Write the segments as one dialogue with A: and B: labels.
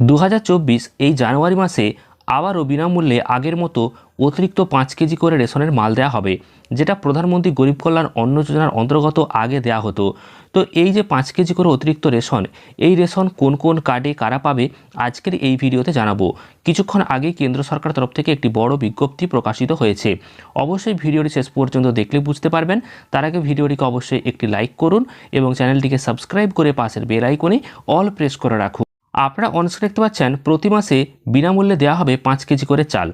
A: দু হাজার চব্বিশ এই জানুয়ারি মাসে আবারও বিনামূল্যে আগের মতো অতিরিক্ত পাঁচ কেজি করে রেশনের মাল দেওয়া হবে, যেটা প্রধানমন্ত্রী গরিব কল্যাণ অন্ন যোজনার অন্তর্গত আগে দেওয়া হতো। তো এই যে পাঁচ কেজি করে অতিরিক্ত রেশন, এই রেশন কোন কোন কার্ডে কারা পাবে, আজকের এই ভিডিওতে জানাব। কিছুক্ষণ আগেই কেন্দ্র সরকার তরফ থেকে একটি বড় বিজ্ঞপ্তি প্রকাশিত হয়েছে। অবশ্যই ভিডিওটি শেষ পর্যন্ত দেখলে বুঝতে পারবেন। তার আগে ভিডিওটিকে অবশ্যই একটি লাইক করুন এবং চ্যানেলটিকে সাবস্ক্রাইব করে পাশের বেল আইকনে অল প্রেস করে রাখুন। আপনারা অনস্ক্রিন দেখতে পাচ্ছেন, প্রতি মাসে বিনামূল্যে দেওয়া হবে পাঁচ কেজি করে চাল।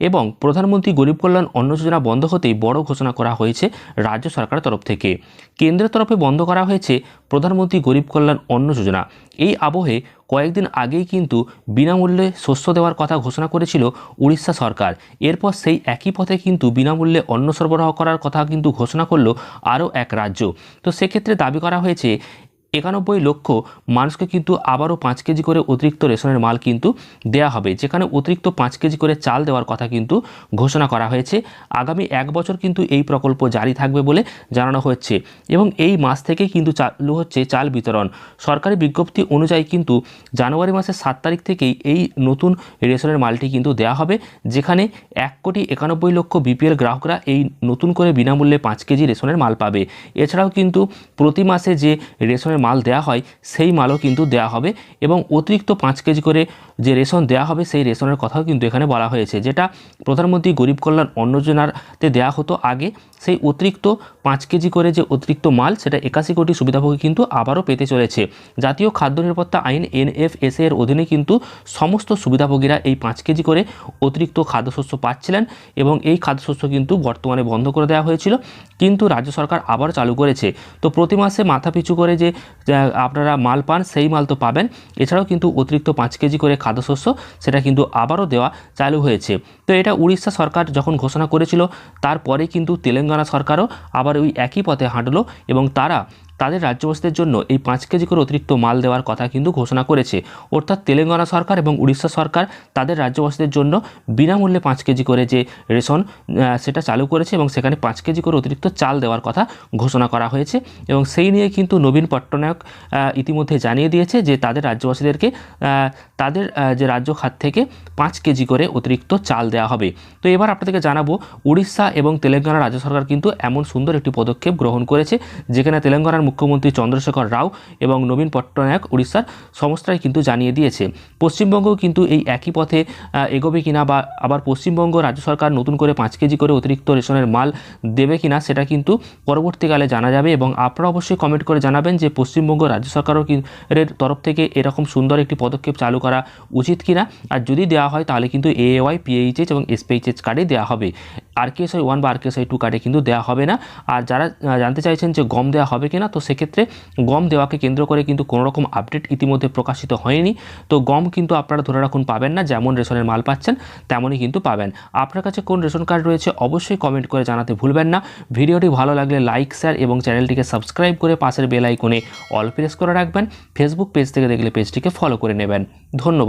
A: এবং প্রধানমন্ত্রী গরিব কল্যাণ অন্ন যোজনা বন্ধ হতেই বড় ঘোষণা করা হয়েছে রাজ্য সরকারের তরফ থেকে। কেন্দ্রের তরফে বন্ধ করা হয়েছে প্রধানমন্ত্রী গরিব কল্যাণ অন্ন যোজনা। এই আবহে কয়েকদিন আগেই কিন্তু বিনামূল্যে শস্য দেওয়ার কথা ঘোষণা করেছিল উড়িষ্যা সরকার। এরপর সেই একই পথে কিন্তু বিনামূল্যে অন্ন সরবরাহ করার কথা কিন্তু ঘোষণা করল আরও এক রাজ্য। তো সেক্ষেত্রে দাবি করা হয়েছে একানব্বই লক্ষ মানুষকে কিন্তু আবারও পাঁচ কেজি করে অতিরিক্ত রেশনের মাল কিন্তু দেয়া হবে, যেখানে অতিরিক্ত পাঁচ কেজি করে চাল দেওয়ার কথা কিন্তু ঘোষণা করা হয়েছে। আগামী এক বছর কিন্তু এই প্রকল্প জারি থাকবে বলে জানানো হচ্ছে এবং এই মাস থেকে কিন্তু চালু হচ্ছে চাল বিতরণ। সরকারি বিজ্ঞপ্তি অনুযায়ী কিন্তু জানুয়ারি মাসের সাত তারিখ থেকেই এই নতুন রেশনের মালটি কিন্তু দেওয়া হবে, যেখানে এক কোটি একানব্বই লক্ষ বিপিএল গ্রাহকরা এই নতুন করে বিনামূল্যে পাঁচ কেজি রেশনের মাল পাবে। এছাড়াও কিন্তু প্রতি মাসে যে রেশনের মাল দেওয়া হয়, সেই মালও কিন্তু দেওয়া হবে এবং অতিরিক্ত পাঁচ কেজি করে যে রেশন দেওয়া হবে, সেই রেশনের কথাও কিন্তু এখানে বলা হয়েছে। যেটা প্রধানমন্ত্রী গরিব কল্যাণ অন্ন যোজনাতে দেওয়া হতো আগে, সেই অতিরিক্ত পাঁচ কেজি করে যে অতিরিক্ত মাল, সেটা একাশি কোটি সুবিধাভোগী কিন্তু আবারও পেতে চলেছে। জাতীয় খাদ্য নিরাপত্তা আইন, এনএফএসএ এর অধীনে কিন্তু সমস্ত সুবিধাভোগীরা এই পাঁচ কেজি করে অতিরিক্ত খাদ্যশস্য পাচ্ছিলেন এবং এই খাদ্যশস্য কিন্তু বর্তমানে বন্ধ করে দেওয়া হয়েছিল। কিন্তু রাজ্য সরকার আবার চালু করেছে। তো প্রতি মাসে মাথা পিছু করে যে আপনারা মাল পান, সেই মাল তো পাবেন। এছাড়াও কিন্তু অতিরিক্ত পাঁচ কেজি করে খাদ্যশস্য, সেটা কিন্তু আবারও দেওয়া চালু হয়েছে। তো এটা উড়িষ্যা সরকার যখন ঘোষণা করেছিল, তারপরে কিন্তু তেলেঙ্গানা সরকারও আবার ওই একই পথে হাঁটলো এবং তারা তাদের রাজ্যবাসীদের জন্য এই পাঁচ কেজি করে অতিরিক্ত মাল দেওয়ার কথা কিন্তু ঘোষণা করেছে। অর্থাৎ তেলেঙ্গানা সরকার এবং উড়িষ্যা সরকার তাদের রাজ্যবাসীদের জন্য বিনামূল্যে পাঁচ কেজি করে যে রেশন সেটা চালু করেছে এবং সেখানে পাঁচ কেজি করে অতিরিক্ত চাল দেওয়ার কথা ঘোষণা করা হয়েছে এবং সেই নিয়ে কিন্তু নবীন পট্টনায়ক ইতিমধ্যে জানিয়ে দিয়েছে যে তাদের রাজ্যবাসীদেরকে তাদের যে রাজ্য খাত থেকে পাঁচ কেজি করে অতিরিক্ত চাল দেওয়া হবে। তো এবার আপনাদেরকে জানাব, উড়িষ্যা এবং তেলেঙ্গানা রাজ্য সরকার কিন্তু এমন সুন্দর একটি পদক্ষেপ গ্রহণ করেছে যেখানে তেলেঙ্গানার মুখ্যমন্ত্রী চন্দ্রশেখর রাও এবং নবীন পট্টনায়ক উড়িষ্যার সমস্তাই কিন্তু জানিয়ে দিয়েছে। পশ্চিমবঙ্গও কিন্তু এই একই পথে এগোবে কিনা বা আবার পশ্চিমবঙ্গ রাজ্য সরকার নতুন করে পাঁচ কেজি করে অতিরিক্ত রেশনের মাল দেবে কিনা সেটা কিন্তু পরবর্তীকালে জানা যাবে এবং আপনারা অবশ্যই কমেন্ট করে জানাবেন যে পশ্চিমবঙ্গ রাজ্য সরকারও এর তরফ থেকে এরকম সুন্দর একটি পদক্ষেপ চালু করা উচিত কিনা। আর যদি দেওয়া হয় তাহলে কিন্তু এএওয়াই পিএইচএস এবং এসপিএইচএস কার্ডে দেওয়া হবে। আরকেএসআই ওয়ান বা আরকেএসআই টু কার্ডে কিন্তু দেওয়া হবে না। আর যারা জানতে চাইছেন যে গম দেওয়া হবে কিনা, তো সেক্ষেত্রে গম দেওয়াকে কেন্দ্র করে কিন্তু কোনো রকম আপডেট ইতিমধ্যে প্রকাশিত হয়নি। তো গম কিন্তু আপনারা ধরে রাখুন পাবেন না, যেমন রেশনের মাল পাচ্ছেন, তেমনই কিন্তু পাবেন। আপনার কাছে কোন রেশন কার্ড রয়েছে, অবশ্যই কমেন্ট করে জানাতে ভুলবেন না। ভিডিওটি ভালো লাগলে লাইক শেয়ার এবং চ্যানেলটিকে সাবস্ক্রাইব করে পাশের বেল আইকনে অল প্রেস করে রাখবেন। ফেসবুক পেজ থেকে দেখলে পেজটিকে ফলো করে নেবেন। ধন্যবাদ।